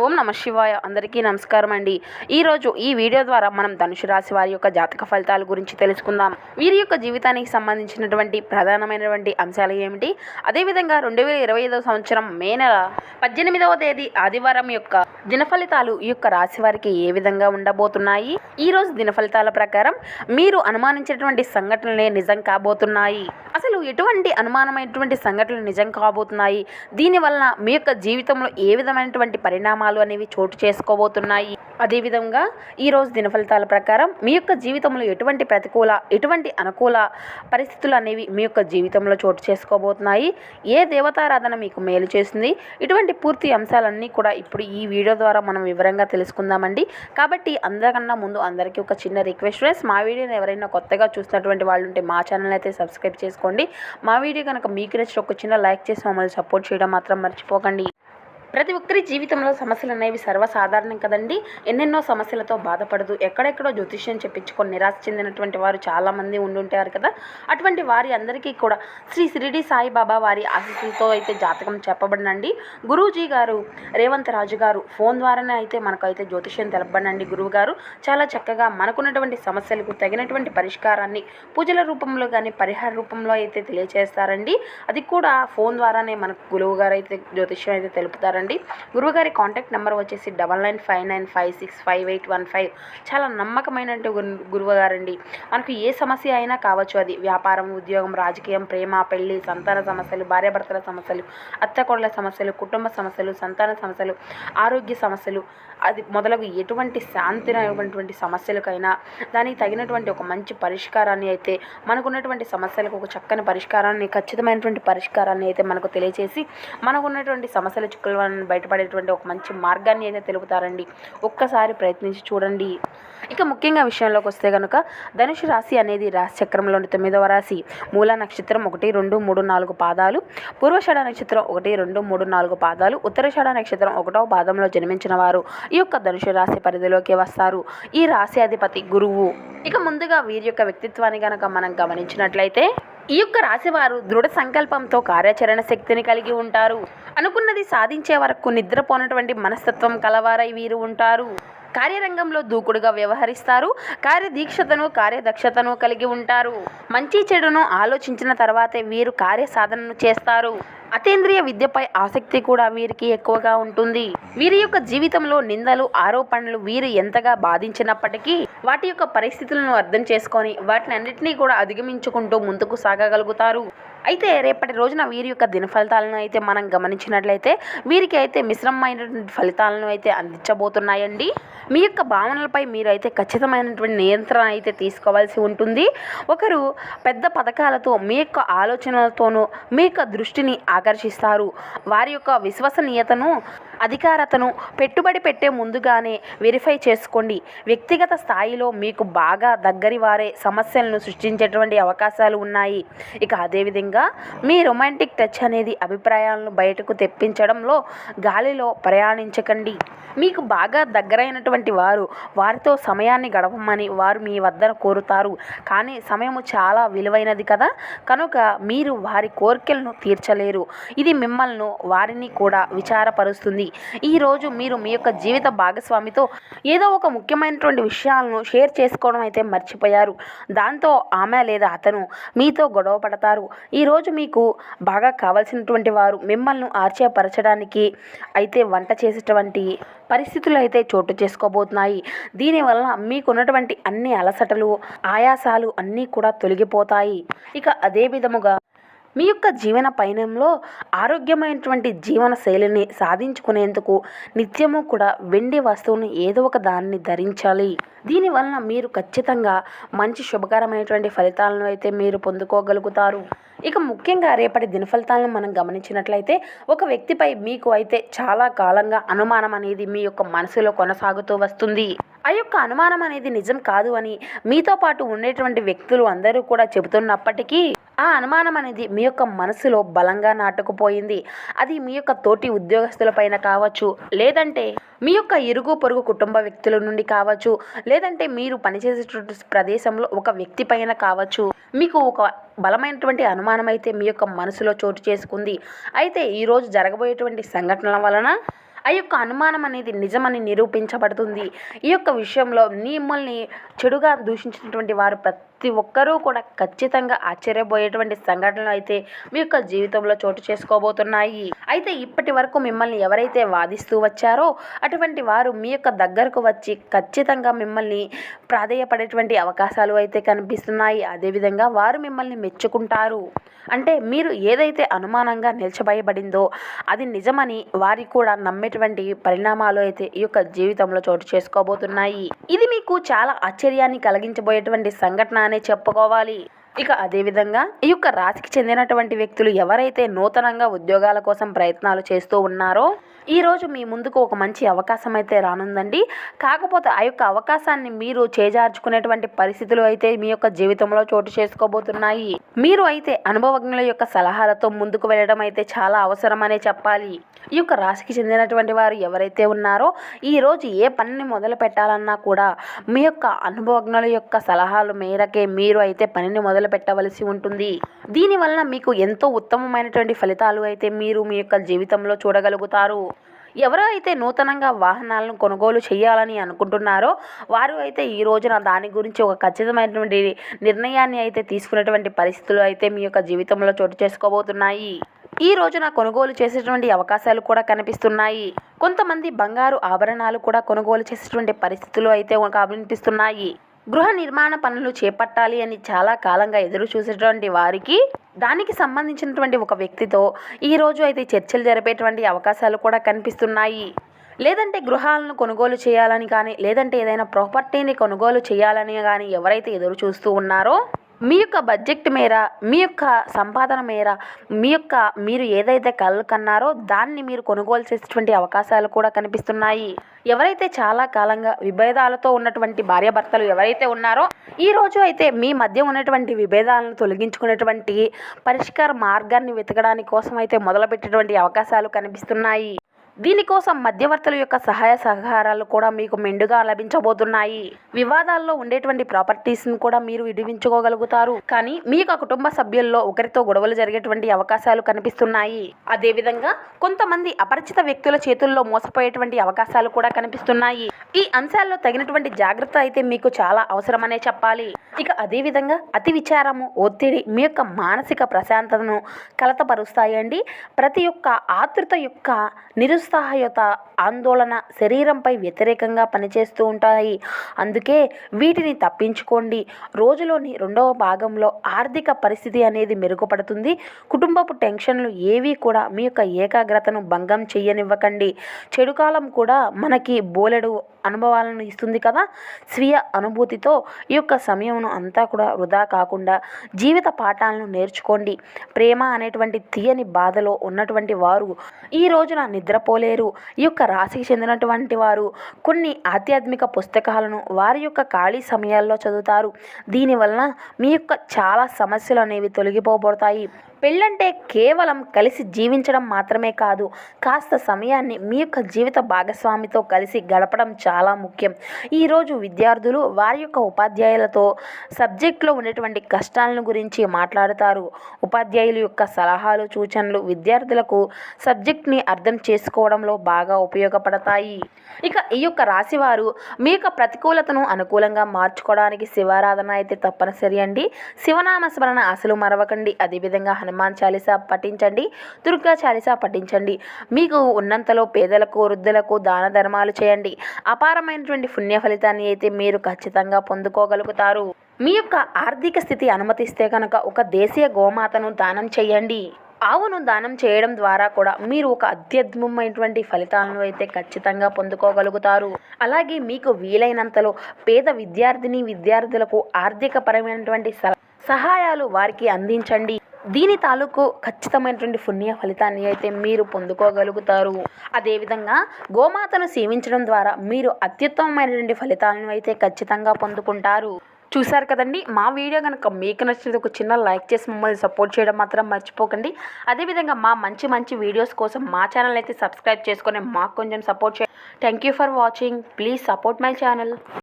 ఓం నమ శివాయ. అందరికీ నమస్కారం అండి. ఈరోజు ఈ వీడియో ద్వారా మనం ధనుసు రాశి వారి యొక్క జాతక ఫలితాల గురించి తెలుసుకుందాం. వీరి యొక్క జీవితానికి సంబంధించినటువంటి ప్రధానమైనటువంటి అంశాలు ఏమిటి? అదేవిధంగా రెండు వేల ఇరవై ఐదవ సంవత్సరం మే నెల పద్దెనిమిదవ తేదీ ఆదివారం యొక్క దిన ఫలితాలు ఈ యొక్క రాశి వారికి ఏ విధంగా ఉండబోతున్నాయి? ఈ రోజు దిన ఫలితాల ప్రకారం మీరు అనుమానించినటువంటి సంఘటనలే నిజం కాబోతున్నాయి. అసలు ఎటువంటి అనుమానమైనటువంటి సంఘటనలు నిజం కాబోతున్నాయి? దీనివల్ల మీ యొక్క జీవితంలో ఏ విధమైనటువంటి పరిణామం పరిణామాలు అనేవి చోటు చేసుకోబోతున్నాయి. అదేవిధంగా ఈరోజు దినఫలితాల ప్రకారం మీ యొక్క జీవితంలో ఎటువంటి ప్రతికూల ఎటువంటి అనుకూల పరిస్థితులు అనేవి మీ యొక్క జీవితంలో చోటు చేసుకోబోతున్నాయి. ఏ దేవతారాధన మీకు మేలు చేసింది? ఇటువంటి పూర్తి అంశాలన్నీ కూడా ఇప్పుడు ఈ వీడియో ద్వారా మనం వివరంగా తెలుసుకుందామండి. కాబట్టి అందరికన్నా ముందు అందరికీ ఒక చిన్న రిక్వెస్ట్ ఫ్రెండ్స్ మా వీడియోని ఎవరైనా కొత్తగా చూసినటువంటి వాళ్ళు ఉంటే మా ఛానల్ అయితే సబ్స్క్రైబ్ చేసుకోండి. మా వీడియో కనుక మీకు నచ్చిన ఒక చిన్న లైక్ చేసి మమ్మల్ని సపోర్ట్ చేయడం మాత్రం మర్చిపోకండి. ప్రతి ఒక్కరి జీవితంలో సమస్యలు అనేవి సర్వసాధారణం కదండి. ఎన్నెన్నో సమస్యలతో బాధపడదు. ఎక్కడెక్కడో జ్యోతిష్యం చెప్పించుకొని నిరాశ చెందినటువంటి వారు చాలామంది ఉండుంటారు కదా. అటువంటి వారి అందరికీ కూడా శ్రీ షిరిడి సాయిబాబా వారి ఆశీస్సులతో అయితే జాతకం చెప్పబడినండి. గురూజీ గారు రేవంత్ రాజు గారు ఫోన్ ద్వారానే అయితే మనకు అయితే జ్యోతిష్యం తెలపబడినండి గురువు గారు. చాలా చక్కగా మనకున్నటువంటి సమస్యలకు తగినటువంటి పరిష్కారాన్ని పూజల రూపంలో కానీ పరిహార రూపంలో అయితే తెలియజేస్తారండి అది కూడా ఫోన్ ద్వారానే మనకు గురువు గారు అయితే జ్యోతిష్యం అయితే తెలుపుతారండి. గురువుగారి కాంటాక్ట్ నెంబర్ వచ్చేసి double nine five nine five six five eight one five చాలా నమ్మకమైన గురువు గారండి మనకు ఏ సమస్య అయినా కావచ్చు అది. వ్యాపారం ఉద్యోగం రాజకీయం ప్రేమ పెళ్ళి సంతాన సమస్యలు భార్యాభర్తల సమస్యలు అత్తకోడల సమస్యలు కుటుంబ సమస్యలు సంతాన సమస్యలు ఆరోగ్య సమస్యలు అది మొదలగు ఎటువంటి శాంతినటువంటి సమస్యలకైనా దానికి తగినటువంటి ఒక మంచి పరిష్కారాన్ని అయితే మనకున్నటువంటి సమస్యలకు ఒక చక్కని పరిష్కారాన్ని ఖచ్చితమైనటువంటి పరిష్కారాన్ని అయితే మనకు తెలియజేసి మనకున్నటువంటి సమస్యల చిక్కుల వలన బయటపడేటువంటి ఒక మంచి మార్గాన్ని అయితే తెలుపుతారండి. ఒక్కసారి ప్రయత్నించి చూడండి. ఇక ముఖ్యంగా విషయంలోకి వస్తే కనుక ధనుషు రాశి అనేది రాశి చక్రంలోని తొమ్మిదవ రాశి. మూల నక్షత్రం ఒకటి రెండు మూడు నాలుగు పాదాలు. పూర్వషడ నక్షత్రం ఒకటి రెండు మూడు నాలుగు పాదాలు. ఉత్తరషడ నక్షత్రం ఒకటో పాదంలో జన్మించిన వారు ఈ యొక్క ధనుషు రాశి పరిధిలోకి వస్తారు. ఈ రాశి అధిపతి గురువు. ఇక ముందుగా వీరి యొక్క వ్యక్తిత్వాన్ని కనుక మనం గమనించినట్లయితే ఈ యొక్క రాశివారు దృఢ సంకల్పంతో కార్యాచరణ శక్తిని కలిగి ఉంటారు. అనుకున్నది సాధించే వరకు నిద్రపోనటువంటి మనస్తత్వం కలవారై వీరు ఉంటారు. కార్యరంగంలో దూకుడుగా వ్యవహరిస్తారు. కార్యదీక్షతను కార్యదక్షతను కలిగి ఉంటారు. మంచి చెడును ఆలోచించిన తర్వాతే వీరు కార్యసాధనను చేస్తారు. అతీంద్రియ విద్యపై ఆసక్తి కూడా వీరికి ఎక్కువగా ఉంటుంది. వీరి యొక్క జీవితంలో నిందలు ఆరోపణలు వీరు ఎంతగా బాధించినప్పటికీ వాటి యొక్క పరిస్థితులను అర్థం చేసుకొని వాటిని అన్నింటినీ కూడా అధిగమించుకుంటూ ముందుకు సాగగలుగుతారు. అయితే రేపటి రోజున వీరి యొక్క దిన ఫలితాలను అయితే మనం గమనించినట్లయితే వీరికి అయితే మిశ్రమమైనటువంటి ఫలితాలను అయితే అందించబోతున్నాయండి. మీ యొక్క భావనలపై మీరు అయితే ఖచ్చితమైనటువంటి నియంత్రణ అయితే తీసుకోవాల్సి ఉంటుంది. ఒకరు పెద్ద పథకాలతో మీ యొక్క ఆలోచనలతోనూ మీ యొక్క దృష్టిని ఆకర్షిస్తారు. వారి యొక్క విశ్వసనీయతను అధికారతను పెట్టుబడి పెట్టే ముందుగానే వెరిఫై చేసుకోండి. వ్యక్తిగత స్థాయిలో మీకు బాగా దగ్గరి వారే సమస్యలను సృష్టించేటువంటి అవకాశాలు ఉన్నాయి. ఇక అదేవిధంగా మీ రొమాంటిక్ టచ్ అనేది అభిప్రాయాలను బయటకు తెప్పించడంలో గాలిలో ప్రయాణించకండి. మీకు బాగా దగ్గరైనటువంటి వారు వారితో సమయాన్ని గడపమని వారు మీ వద్ద కోరుతారు. కానీ సమయము చాలా విలువైనది కదా. కనుక మీరు వారి కోరికలను తీర్చలేరు. ఇది మిమ్మల్ని వారిని కూడా విచారపరుస్తుంది. ఈరోజు మీరు మీ యొక్క జీవిత భాగస్వామితో ఏదో ఒక ముఖ్యమైనటువంటి విషయాలను షేర్ చేసుకోవడం అయితే మర్చిపోయారు. దాంతో ఆమె లేదా అతను మీతో గొడవ పడతారు. ఈరోజు మీకు బాగా కావాల్సినటువంటి వారు మిమ్మల్ని ఆశ్చర్యపరచడానికి అయితే వంట చేసేటువంటి పరిస్థితులు అయితే చోటు చేసుకోబోతున్నాయి. దీనివల్ల మీకున్నటువంటి అన్ని అలసటలు ఆయాసాలు అన్నీ కూడా తొలగిపోతాయి. ఇక అదే విధముగా మీ యొక్క జీవన పయనంలో ఆరోగ్యమైనటువంటి జీవన శైలిని సాధించుకునేందుకు నిత్యము కూడా వెండి వస్తువును ఏదో ఒక దాన్ని ధరించాలి. దీనివలన మీరు ఖచ్చితంగా మంచి శుభకరమైనటువంటి ఫలితాలను అయితే మీరు పొందుకోగలుగుతారు. ఇక ముఖ్యంగా రేపటి దినఫలితాలను మనం గమనించినట్లయితే ఒక వ్యక్తిపై మీకు అయితే చాలా కాలంగా అనుమానం అనేది మీ యొక్క మనసులో కొనసాగుతూ వస్తుంది. ఆ యొక్క అనుమానం అనేది నిజం కాదు అని మీతో పాటు ఉండేటువంటి వ్యక్తులు అందరూ కూడా చెబుతున్నప్పటికీ ఆ అనుమానం అనేది మీ యొక్క మనసులో బలంగా నాటుకుపోయింది. అది మీ యొక్క తోటి ఉద్యోగస్తులపైన కావచ్చు లేదంటే మీ యొక్క ఇరుగు పొరుగు కుటుంబ వ్యక్తుల నుండి కావచ్చు లేదంటే మీరు పనిచేసేటువంటి ప్రదేశంలో ఒక వ్యక్తి పైన కావచ్చు. మీకు ఒక బలమైనటువంటి అనుమానం అయితే మీ యొక్క మనసులో చోటు చేసుకుంది. అయితే ఈరోజు జరగబోయేటువంటి సంఘటనల వలన ఆ యొక్క అనుమానం అనేది నిజమని నిరూపించబడుతుంది. ఈ యొక్క విషయంలో మిమ్మల్ని చెడుగా దూషించినటువంటి వారు ప్రతి ఒక్కరూ కూడా ఖచ్చితంగా ఆశ్చర్యపోయేటువంటి సంఘటనలు అయితే మీ యొక్క జీవితంలో చోటు చేసుకోబోతున్నాయి. అయితే ఇప్పటి వరకు మిమ్మల్ని ఎవరైతే వాదిస్తూ వచ్చారో అటువంటి వారు మీ యొక్క దగ్గరకు వచ్చి ఖచ్చితంగా మిమ్మల్ని ప్రాధేయపడేటువంటి అవకాశాలు అయితే కనిపిస్తున్నాయి. అదేవిధంగా వారు మిమ్మల్ని మెచ్చుకుంటారు. అంటే మీరు ఏదైతే అనుమానంగా నిలిచబయబడిందో అది నిజమని వారి కూడా నమ్మేటువంటి పరిణామాలు అయితే ఈ యొక్క జీవితంలో చోటు చేసుకోబోతున్నాయి. ఇది మీకు చాలా ఆశ్చర్యాన్ని కలిగించబోయేటువంటి సంఘటన అనే చెప్పుకోవాలి. ఇక అదేవిధంగా ఈ యొక్క రాశికి చెందినటువంటి వ్యక్తులు ఎవరైతే నూతనంగా ఉద్యోగాల కోసం ప్రయత్నాలు చేస్తూ ఉన్నారో ఈరోజు మీ ముందుకు ఒక మంచి అవకాశం అయితే రానుందండి. కాకపోతే ఆ యొక్క అవకాశాన్ని మీరు చేజార్చుకునేటువంటి పరిస్థితులు అయితే మీ యొక్క జీవితంలో చోటు చేసుకోబోతున్నాయి. మీరు అయితే అనుభవజ్ఞుల యొక్క సలహాలతో ముందుకు వెళ్ళడం అయితే చాలా అవసరమనే చెప్పాలి. ఈ యొక్క రాశికి చెందినటువంటి వారు ఎవరైతే ఉన్నారో ఈరోజు ఏ పనిని మొదలు పెట్టాలన్నా కూడా మీ యొక్క అనుభవజ్ఞుల యొక్క సలహాలు మేరకే మీరు అయితే పనిని మొదలు పెట్టవలసి ఉంటుంది. దీనివలన మీకు ఎంతో ఉత్తమమైనటువంటి ఫలితాలు అయితే మీరు మీ యొక్క జీవితంలో చూడగలుగుతారు. ఎవరు అయితే నూతనంగా వాహనాలను కొనుగోలు చేయాలని అనుకుంటున్నారో వారు అయితే ఈ రోజున దాని గురించి ఒక ఖచ్చితమైనటువంటి నిర్ణయాన్ని అయితే తీసుకునేటువంటి పరిస్థితులు అయితే మీ యొక్క జీవితంలో చోటు చేసుకోబోతున్నాయి. ఈ రోజున కొనుగోలు చేసేటువంటి అవకాశాలు కూడా కనిపిస్తున్నాయి. కొంతమంది బంగారు ఆభరణాలు కూడా కొనుగోలు చేసేటువంటి పరిస్థితులు అయితే కనిపిస్తున్నాయి. గృహ నిర్మాణ పనులు చేపట్టాలి అని చాలా కాలంగా ఎదురు చూసేటువంటి వారికి దానికి సంబంధించినటువంటి ఒక వ్యక్తితో ఈ రోజు అయితే చర్చలు జరిపేటువంటి అవకాశాలు కూడా కనిపిస్తున్నాయి. లేదంటే గృహాలను కొనుగోలు చేయాలని కానీ లేదంటే ఏదైనా ప్రాపర్టీని కొనుగోలు చేయాలని కానీ ఎవరైతే ఎదురు చూస్తూ ఉన్నారో మీ యొక్క బడ్జెట్ మేర మీ యొక్క సంపాదన మేర మీ యొక్క మీరు ఏదైతే కళ్ళు కన్నారో దాన్ని మీరు కొనుగోలు చేసేటువంటి అవకాశాలు కూడా కనిపిస్తున్నాయి. ఎవరైతే చాలా కాలంగా విభేదాలతో ఉన్నటువంటి భార్యాభర్తలు ఎవరైతే ఉన్నారో ఈ రోజు అయితే మీ మధ్య ఉన్నటువంటి విభేదాలను తొలగించుకునేటువంటి పరిష్కార మార్గాన్ని వెతకడానికి కోసం అయితే మొదలుపెట్టేటువంటి అవకాశాలు కనిపిస్తున్నాయి. దీనికోసం మధ్యవర్తుల యొక్క సహాయ సహకారాలు కూడా మీకు మెండుగా లభించబోతున్నాయి. వివాదాల్లో ఉండేటువంటి ప్రాపర్టీస్ని కూడా మీరు విడిపించుకోగలుగుతారు కానీ మీ యొక్క కుటుంబ సభ్యుల్లో ఒకరితో గొడవలు జరిగేటువంటి అవకాశాలు కనిపిస్తున్నాయి. అదేవిధంగా కొంతమంది అపరిచిత వ్యక్తుల చేతుల్లో మోసపోయేటువంటి అవకాశాలు కూడా కనిపిస్తున్నాయి. ఈ అంశాల్లో తగినటువంటి జాగ్రత్త అయితే మీకు చాలా అవసరమనే చెప్పాలి. ఇక అదేవిధంగా అతి విచారము ఒత్తిడి మీ యొక్క మానసిక ప్రశాంతతను కలతపరుస్తాయండి. ప్రతి ఒక్క ఆతృత యొక్క నిరుత్సాహయత ఆందోళన శరీరంపై వ్యతిరేకంగా పనిచేస్తూ ఉంటాయి. అందుకే వీటిని తప్పించుకోండి. రోజులోని రెండవ భాగంలో ఆర్థిక పరిస్థితి అనేది మెరుగుపడుతుంది. కుటుంబపు టెన్షన్లు ఏవి కూడా మీ యొక్క ఏకాగ్రతను భంగం చేయనివ్వకండి. చెడుకాలం కూడా మనకి బోలెడు అనుభవాలను ఇస్తుంది కదా? స్వీయ అనుభూతితో ఈ యొక్క సమయంను అంతా కూడా వృధా కాకుండా జీవిత పాఠాలను నేర్చుకోండి. ప్రేమ అనేటువంటి తీయని బాధలో ఉన్నటువంటి వారు ఈ రోజున నిద్రపోలేరు ఈ యొక్క రాశికి చెందినటువంటి వారు కొన్ని ఆధ్యాత్మిక పుస్తకాలను వారి యొక్క ఖాళీ సమయాల్లో చదువుతారు. దీనివలన మీ యొక్క చాలా సమస్యలు అనేవి తొలగిపోబడతాయి. పెళ్ళంటే కేవలం కలిసి జీవించడం మాత్రమే కాదు కాస్త సమయాన్ని మీ యొక్క జీవిత భాగస్వామితో కలిసి గడపడం చాలా ముఖ్యం. ఈరోజు విద్యార్థులు వారి యొక్క ఉపాధ్యాయులతో సబ్జెక్ట్లో ఉన్నటువంటి కష్టాలను గురించి మాట్లాడుతారు. ఉపాధ్యాయుల యొక్క సలహాలు సూచనలు విద్యార్థులకు సబ్జెక్ట్ని అర్థం చేసుకోవడంలో బాగా ఉపయోగపడతాయి. ఇక ఈ యొక్క రాశివారు మీ యొక్క ప్రతికూలతను అనుకూలంగా మార్చుకోవడానికి శివారాధన అయితే తప్పనిసరి అండి. శివనామ స్మరణ అసలు మరవకండి. అదేవిధంగా హనుమాన్ చాలీసా పఠించండి దుర్గా చాలీసా పఠించండి. మీకు ఉన్నంతలో పేదలకు వృద్ధులకు దాన ధర్మాలు చేయండి. అపారమైనటువంటి పుణ్య ఫలితాన్ని అయితే మీరు ఖచ్చితంగా పొందుకోగలుగుతారు. మీ యొక్క ఆర్థిక స్థితి అనుమతిస్తే కనుక ఒక దేశీయ గోమాతను దానం చేయండి. ఆవును దానం చేయడం ద్వారా కూడా మీరు ఒక అత్యద్భుతమైనటువంటి ఫలితాలను అయితే ఖచ్చితంగా పొందుకోగలుగుతారు. అలాగే మీకు వీలైనంతలో పేద విద్యార్థిని విద్యార్థులకు ఆర్థికపరమైనటువంటి సల- సహాయాలు వారికి అందించండి. దీని తాలూకు ఖచ్చితమైనటువంటి పుణ్య ఫలితాన్ని అయితే మీరు పొందుకోగలుగుతారు. అదేవిధంగా గోమాతను సేవించడం ద్వారా మీరు అత్యుత్తమమైనటువంటి ఫలితాలను అయితే ఖచ్చితంగా పొందుకుంటారు. చూశారు కదండి? మా వీడియో కనుక మీకు నచ్చినది ఒక చిన్న లైక్ చేసి మమ్మల్ని సపోర్ట్ చేయడం మాత్రం మర్చిపోకండి. అదేవిధంగా మా మంచి మంచి వీడియోస్ కోసం మా ఛానల్ అయితే సబ్స్క్రైబ్ చేసుకొని మాకు కొంచెం సపోర్ట్ చేయండి. Thank you for watching please support my channel